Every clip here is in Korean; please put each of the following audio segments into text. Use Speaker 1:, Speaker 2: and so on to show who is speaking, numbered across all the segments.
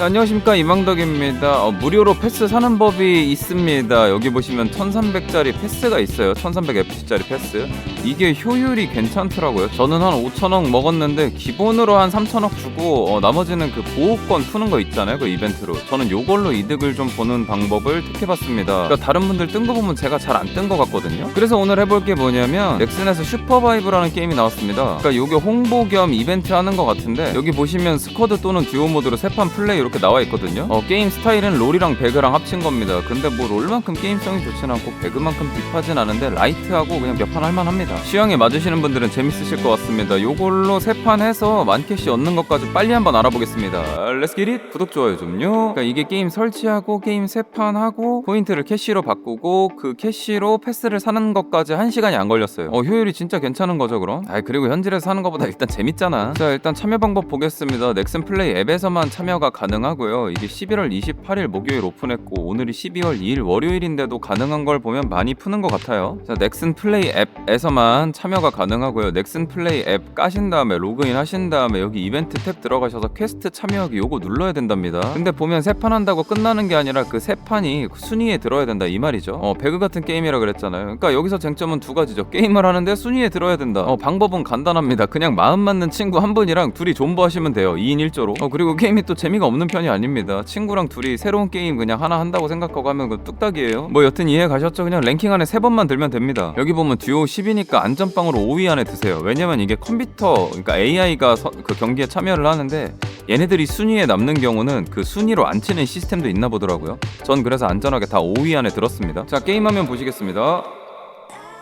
Speaker 1: 네, 안녕하십니까 이망덕입니다. 어, 무료로 패스 사는 법이 있습니다. 여기 보시면 1300짜리 패스가 있어요. 1300FC짜리 패스. 이게 효율이 괜찮더라고요. 저는 한 5천억 먹었는데 기본으로 한 3천억 주고 어, 나머지는 그 보호권 푸는 거 있잖아요. 그 이벤트로. 저는 요걸로 이득을 좀 보는 방법을 택해봤습니다. 그러니까 다른 분들 뜬 거 보면 제가 잘 안 뜬 거 같거든요. 그래서 오늘 해볼 게 뭐냐면 넥슨에서 슈퍼바이브라는 게임이 나왔습니다. 그러니까 요게 홍보 겸 이벤트 하는 것 같은데 여기 보시면 스쿼드 또는 듀오 모드로 세 판 플레이 이렇게 나와 있거든요. 어, 게임 스타일은 롤이랑 배그랑 합친 겁니다. 근데 뭐 롤만큼 게임성이 좋진 않고 배그만큼 딥하진 않은데 라이트하고 그냥 몇 판 할만합니다. 취향에 맞으시는 분들은 재밌으실 것 같습니다. 요걸로 세 판 해서 만캐시 얻는 것까지 빨리 한번 알아보겠습니다. 렛츠 기릿 구독 좋아요 좀요. 그러니까 이게 게임 설치하고 게임 세 판 하고 포인트를 캐시로 바꾸고 그 캐시로 패스를 사는 것까지 한 시간이 안 걸렸어요. 어 효율이 진짜 괜찮은 거죠 그럼? 아 그리고 현질에서 사는 것보다 일단 재밌잖아. 자 일단 참여 방법 보겠습니다. 넥슨 플레이 앱에서만 참여가 가능 하고요. 이게 11월 28일 목요일 오픈했고 오늘이 12월 2일 월요일인데도 가능한 걸 보면 많이 푸는 것 같아요. 자 넥슨 플레이 앱에서만 참여가 가능하고요. 넥슨 플레이 앱 까신 다음에 로그인 하신 다음에 여기 이벤트 탭 들어가셔서 퀘스트 참여하기 요거 눌러야 된답니다. 근데 보면 세 판 한다고 끝나는 게 아니라 그 세 판이 순위에 들어야 된다 이 말이죠. 어 배그 같은 게임이라 그랬잖아요. 그러니까 여기서 쟁점은 두 가지죠. 게임을 하는데 순위에 들어야 된다. 어 방법은 간단합니다. 그냥 마음 맞는 친구 한 분이랑 둘이 존버하시면 돼요. 2인 1조로. 어 그리고 게임이 또 재미가 없는 편이 아닙니다. 친구랑 둘이 새로운 게임 그냥 하나 한다고 생각하고 하면 그 뚝딱이에요. 뭐 여튼 이해 가셨죠? 그냥 랭킹 안에 세 번만 들면 됩니다. 여기 보면 듀오 10이니까 안전빵으로 5위 안에 드세요. 왜냐면 이게 컴퓨터 그러니까 AI가 그 경기에 참여를 하는데 얘네들이 순위에 남는 경우는 그 순위로 안 치는 시스템도 있나 보더라고요. 전 그래서 안전하게 다 5위 안에 들었습니다. 자 게임하면 보시겠습니다.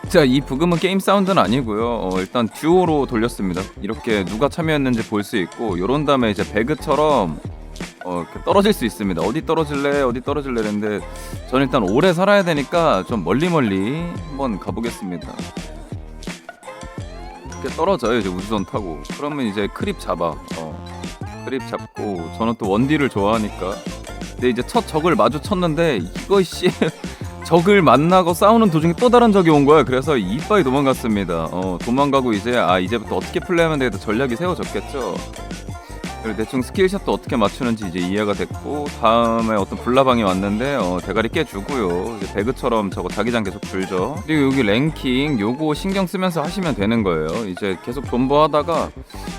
Speaker 1: 자, 이 부금은 게임 사운드는 아니고요. 어, 일단 듀오로 돌렸습니다. 이렇게 누가 참여했는지 볼 수 있고 요런 다음에 이제 배그처럼 어, 이렇게 떨어질 수 있습니다. 어디 떨어질래? 어디 떨어질래? 했는데 저는 일단 오래 살아야 되니까 좀 멀리 멀리 한번 가보겠습니다. 이렇게 떨어져요. 이제 우주선 타고. 그러면 이제 크립 잡아. 어, 크립 잡고 저는 또 원딜을 좋아하니까. 근데 이제 첫 적을 마주쳤는데 씨 적을 만나고 싸우는 도중에 또 다른 적이 온 거야. 그래서 이빠이 도망갔습니다. 어, 도망가고 이제 아 이제부터 어떻게 플레이하면 되겠다 전략이 세워졌겠죠. 그리고 대충 스킬샷도 어떻게 맞추는지 이제 이해가 됐고 다음에 어떤 불나방이 왔는데 어, 대가리 깨주고요. 이제 배그처럼 저거 자기장 계속 줄죠. 그리고 여기 랭킹 요거 신경 쓰면서 하시면 되는 거예요. 이제 계속 존버하다가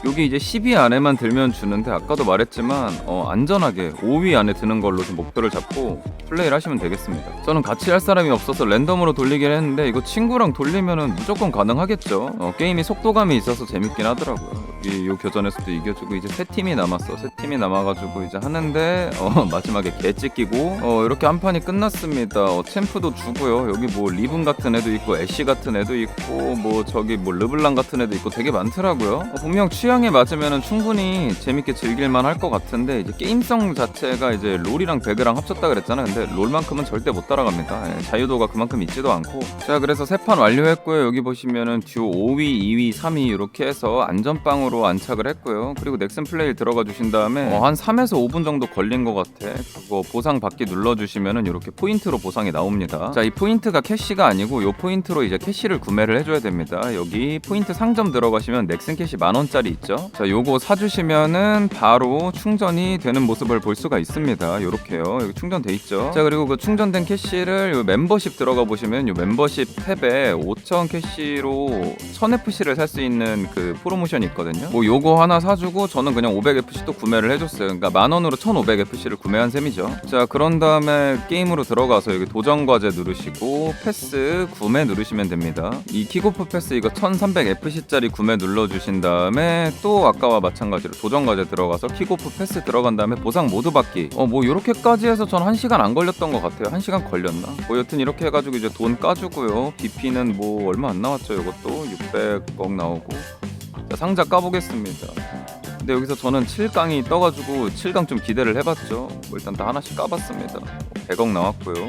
Speaker 1: 여기 이제 10위 안에만 들면 주는데 아까도 말했지만 어, 안전하게 5위 안에 드는 걸로 좀 목표를 잡고 플레이를 하시면 되겠습니다. 저는 같이 할 사람이 없어서 랜덤으로 돌리긴 했는데 이거 친구랑 돌리면은 무조건 가능하겠죠. 어, 게임이 속도감이 있어서 재밌긴 하더라고요. 이, 요 교전에서도 이겨주고 이제 세 팀이 남았어. 세 팀이 남아가지고 이제 하는데 어, 마지막에 개 찢기고 어, 이렇게 한 판이 끝났습니다. 어, 챔프도 주고요. 여기 뭐 리븐 같은 애도 있고 애쉬 같은 애도 있고 뭐 저기 뭐 르블랑 같은 애도 있고 되게 많더라고요. 어, 분명 취향에 맞으면 충분히 재밌게 즐길만 할 것 같은데 이제 게임성 자체가 이제 롤이랑 배그랑 합쳤다 그랬잖아. 근데 롤만큼은 절대 못 따라갑니다. 예, 자유도가 그만큼 있지도 않고. 자 그래서 세 판 완료했고요. 여기 보시면은 듀오 5위, 2위, 3위 이렇게 해서 안전빵으로 안착을 했고요. 그리고 넥슨 플레이 들어가 주신 다음에 어, 한 3에서 5분 정도 걸린 것 같아. 그거 보상 받기 눌러주시면은 이렇게 포인트로 보상이 나옵니다. 자 이 포인트가 캐시가 아니고 요 포인트로 이제 캐시를 구매를 해줘야 됩니다. 여기 포인트 상점 들어가시면 넥슨 캐시 만 원짜리 있죠. 자 요거 사주시면은 바로 충전이 되는 모습을 볼 수가 있습니다. 요렇게요. 여기 충전돼 있죠. 자 그리고 그 충전된 캐시를 요 멤버십 들어가 보시면 요 멤버십 탭에 5,000 캐시로 1000FC를 살 수 있는 그 프로모션이 있거든요. 뭐 요거 하나 사주고 저는 그냥 500FC도 구매를 해줬어요. 그러니까 만 원으로 1,500FC를 구매한 셈이죠. 자 그런 다음에 게임으로 들어가서 여기 도전 과제 누르시고 패스 구매 누르시면 됩니다. 이 킥오프 패스 이거 1,300FC짜리 구매 눌러주신 다음에 또 아까와 마찬가지로 도전 과제 들어가서 킥오프 패스 들어간 다음에 보상 모두 받기. 어뭐 이렇게까지 해서 전 1시간 안 걸렸던 것 같아요. 1시간 걸렸나? 뭐 여튼 이렇게 해가지고 이제 돈 까주고요. BP는 뭐 얼마 안 나왔죠. 이것도 600억 나오고. 자, 상자 까보겠습니다. 근데 여기서 저는 7강이 떠가지고 7강 좀 기대를 해봤죠. 뭐 일단 다 하나씩 까봤습니다. 100억 나왔고요.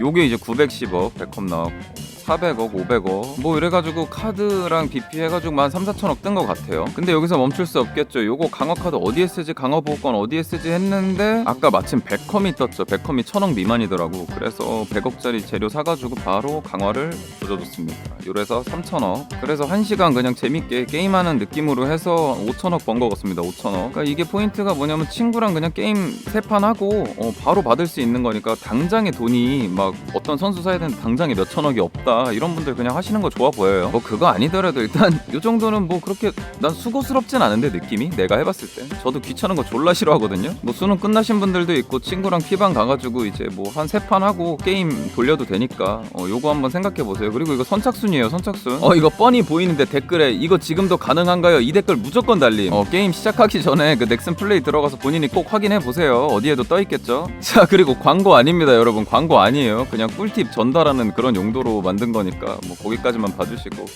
Speaker 1: 요게 이제 910억 100컵 나왔고 400억, 500억 뭐 이래가지고 카드랑 BP 해가지고 만 3, 4천억 뜬 것 같아요. 근데 여기서 멈출 수 없겠죠. 요거 강화 카드 어디에 쓰지? 강화 보호권 어디에 쓰지? 했는데 아까 마침 백컴이 떴죠. 백컴이 천억 미만이더라고. 그래서 100억짜리 재료 사가지고 바로 강화를 조져줬습니다. 요래서 3천억. 그래서 1시간 그냥 재밌게 게임하는 느낌으로 해서 5천억 번 것 같습니다. 5천억. 그러니까 이게 포인트가 뭐냐면 친구랑 그냥 게임 세판 하고 어, 바로 받을 수 있는 거니까 당장에 돈이 막 어떤 선수 사야 되는데 당장에 몇 천억이 없다 이런 분들 그냥 하시는 거 좋아 보여요. 뭐 그거 아니더라도 일단 요 정도는 뭐 그렇게 난 수고스럽진 않은데 느낌이 내가 해봤을 때 저도 귀찮은 거 졸라 싫어하거든요. 뭐 수능 끝나신 분들도 있고 친구랑 피방 가가지고 이제 뭐 한 세 판 하고 게임 돌려도 되니까 어, 요거 한번 생각해 보세요. 그리고 이거 선착순이에요 선착순. 어 이거 뻔히 보이는데 댓글에 이거 지금도 가능한가요? 이 댓글 무조건 달림. 어 게임 시작하기 전에 그 넥슨 플레이 들어가서 본인이 꼭 확인해 보세요. 어디에도 떠 있겠죠. 자 그리고 광고 아닙니다 여러분 광고 아니에요. 그냥 꿀팁 전달하는 그런 용도로 만든 거니까 뭐 거기까지만 봐주시고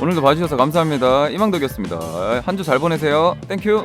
Speaker 1: 오늘도 봐주셔서 감사합니다. 이망덕이었습니다. 한 주 잘 보내세요. 땡큐.